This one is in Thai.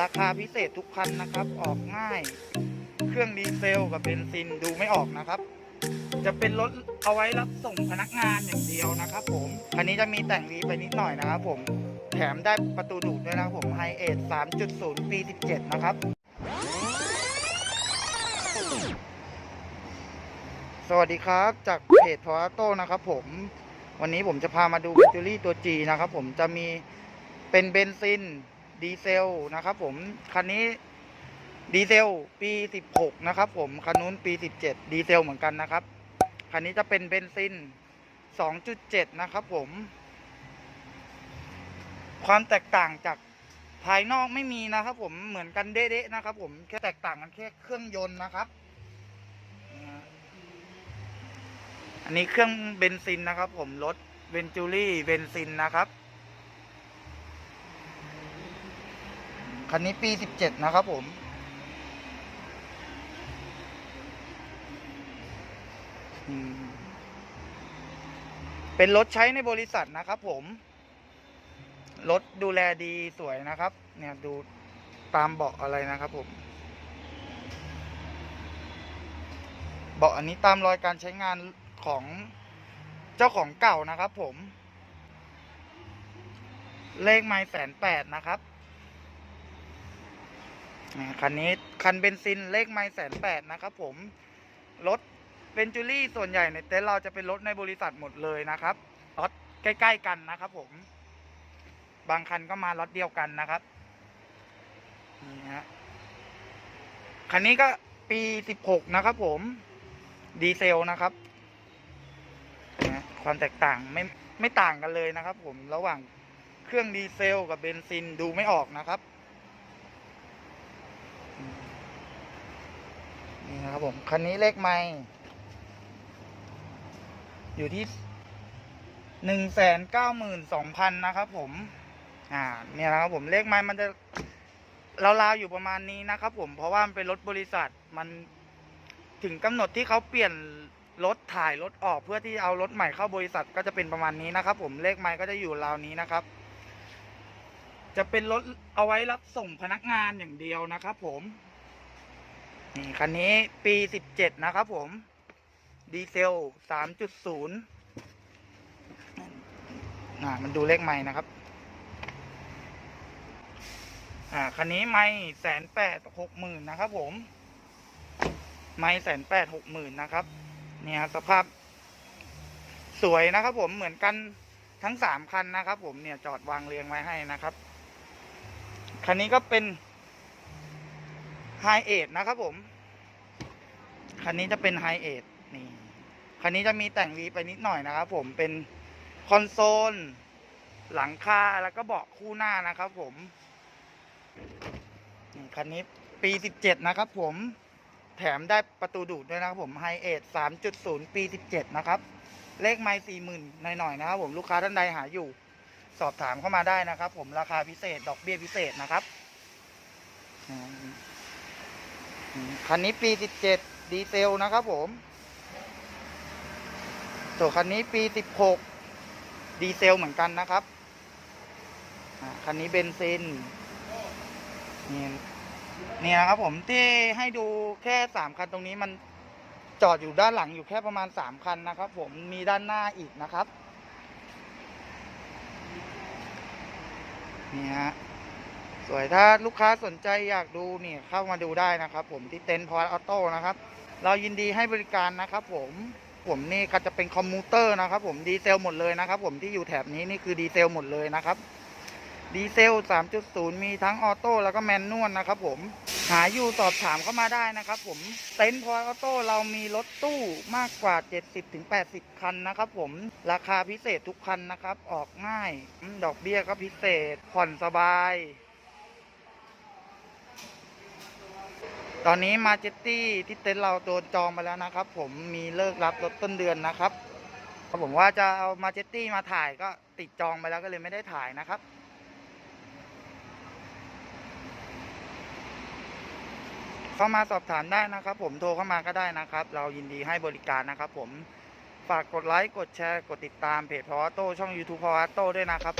ราคาพิเศษทุกคันนะครับ ออกง่าย เครื่องดีเซลกับเบนซินดูไม่ออกนะครับ จะเป็นรถเอาไว้รับส่งพนักงานอย่างเดียวนะครับผม คันนี้จะมีแต่งรีไปนิดหน่อยนะครับผม แถมได้ประตูดูดด้วยนะครับผมไฮเอท3.0 ปี 17 นะครับ สวัสดีครับจากเพจทอร์โต้นะครับผม วันนี้ผมจะพามาดูแบตเตอรี่ตัว G นะครับผมจะมีเป็นเบนซิน ดีเซลนะครับผม คันนี้ดีเซลปี 16 นะครับผม คันนู้นปี 17 ดีเซลเหมือนกันนะครับ คันนี้จะเป็นเบนซิน 2.7 นะครับผม ความแตกต่างจากภายนอกไม่มีนะครับผม เหมือนกันเด๊ะๆนะครับผม แค่แตกต่างกันแค่เครื่องยนต์นะครับ อันนี้เครื่องเบนซินนะครับผม รถเวนจูรี่เบนซินนะครับ คันนี้ปี 17 นะครับผม เป็นรถใช้ในบริษัทนะครับผม รถดูแลดีสวยนะครับ เนี่ยดูตามเบาะอะไรนะครับผม เบาะอันนี้ตามรอยการใช้งานของเจ้าของเก่านะครับผม เลขไมล์แสนแปดนะครับ คันนี้คันเบนซินเลขไมล์แสนแปดนะครับผม รถเ e นจูรี่ส่วนใหญ่ในเต็นเราจะเป็นรถในบริษัทหมดเลยนะครับรถใกล้ๆกันนะครับผม บางคันก็มาล็อตเดียวกันนะครับนี่ฮะคันนี้ก็ปีสิบหกนะครับผม ดีเซลนะครับนะความแตกต่างไม่ไม่ต่างกันเลยนะครับผมระหว่างเครื่องดีเซลกับเบนซินดูไม่ออกนะครับอืมนี่นะครับ ผมคันนี้เลขไม่อยู่ที่หนึ่งแสนเก้าหมื่นสองพันนะครับผม อ่า เนี่ยนะครับผมเลขไม้มันจะราวๆอยู่ประมาณนี้นะครับผมเพราะว่ามันเป็นรถบริษัทมันถึงกำหนดที่เขาเปลี่ยนรถถ่ายรถออกเพื่อที่เอารถใหม่เข้าบริษัทก็จะเป็นประมาณนี้นะครับผมเลขไม้ก็จะอยู่ราวนี้นะครับ จะเป็นรถเอาไว้รับส่งพนักงานอย่างเดียวนะครับผม นี่คันนี้ปีสิบเจ็ดนะครับผม ดีเซลสามจุดศูนย์อ่ามันดูเลขไม้นะครับ อ่าคันนี้ไม่แสนแปดหกหมื่นนะครับผม ไม่แสนแปดหกหมื่นนะครับ เนี่ยสภาพ สวยนะครับผมเหมือนกันทั้งสามคันนะครับผมเนี่ยจอดวางเรียงไว้ให้นะครับ คันนี้ก็เป็น ไฮเอทนะครับผม คันนี้จะเป็นไฮเอทนี่ คันนี้จะมีแต่งวีไปนิดหน่อยนะครับผม เป็นคอนโซล หลังคา แล้วก็เบาะคู่หน้านะครับผมนี่คันนี้ปี 17 นะครับผม แถมได้ประตูดูดด้วยนะครับผมไฮเอท3.0 ปี 17 นะครับ เลขไม่สี่หมื่นหน่อยๆนะครับผม ลูกค้าท่านใดหาอยู่ สอบถามเข้ามาได้นะครับผม ราคาพิเศษ ดอกเบี้ยพิเศษนะครับ คันนี้ปี 17 ดีเซลนะครับผมส่วนคันนี้ปี 16 ดีเซลเหมือนกันนะครับคันนี้เบนซินนี่นี่นะครับผมที่ให้ดูแค่สามคันตรงนี้มันจอดอยู่ด้านหลังอยู่แค่ประมาณสามคันนะครับ ผมมีด้านหน้าอีกนะครับ นี่ฮะ สวยถ้าลูกค้าสนใจอยากดูนี่เข้ามาดูได้นะครับ ผมที่เต็นท์พอร์ตออโต้นะครับ เรายินดีให้บริการนะครับผมผมนี่ก็จะเป็นคอมมูเตอร์นะครับ ผมดีเซลหมดเลยนะครับ ผมที่อยู่แถบนี้นี่คือดีเซลหมดเลยนะครับดีเซล 3.0 มีทั้งออโต้แล้วก็แมนนวลนะครับผมหาอยู่สอบถามเข้ามาได้นะครับ ผมเต็นท์พอออโต้เรามีรถตู้มากกว่า 70-80 คันนะครับ ผมราคาพิเศษทุกคันนะครับ ออกง่ายดอกเบี้ยก็พิเศษผ่อนสบาย ตอนนี้มาเจตตี้ที่เต็นท์เราโดนจองไปแล้วนะครับ ผมมีเลิกรับรถต้นเดือนนะครับผมว่าจะเอามาเจตตี้มาถ่ายก็ติดจองไปแล้วก็เลยไม่ได้ถ่ายนะครับเข้ามาสอบถามได้นะครับ ผมโทรเข้ามาก็ได้นะครับ เรายินดีให้บริการนะครับ ผมฝากกดไลค์กดแชร์กดติดตามเพจพอโต้ช่อง YouTube พอโต้ด้วยนะครับ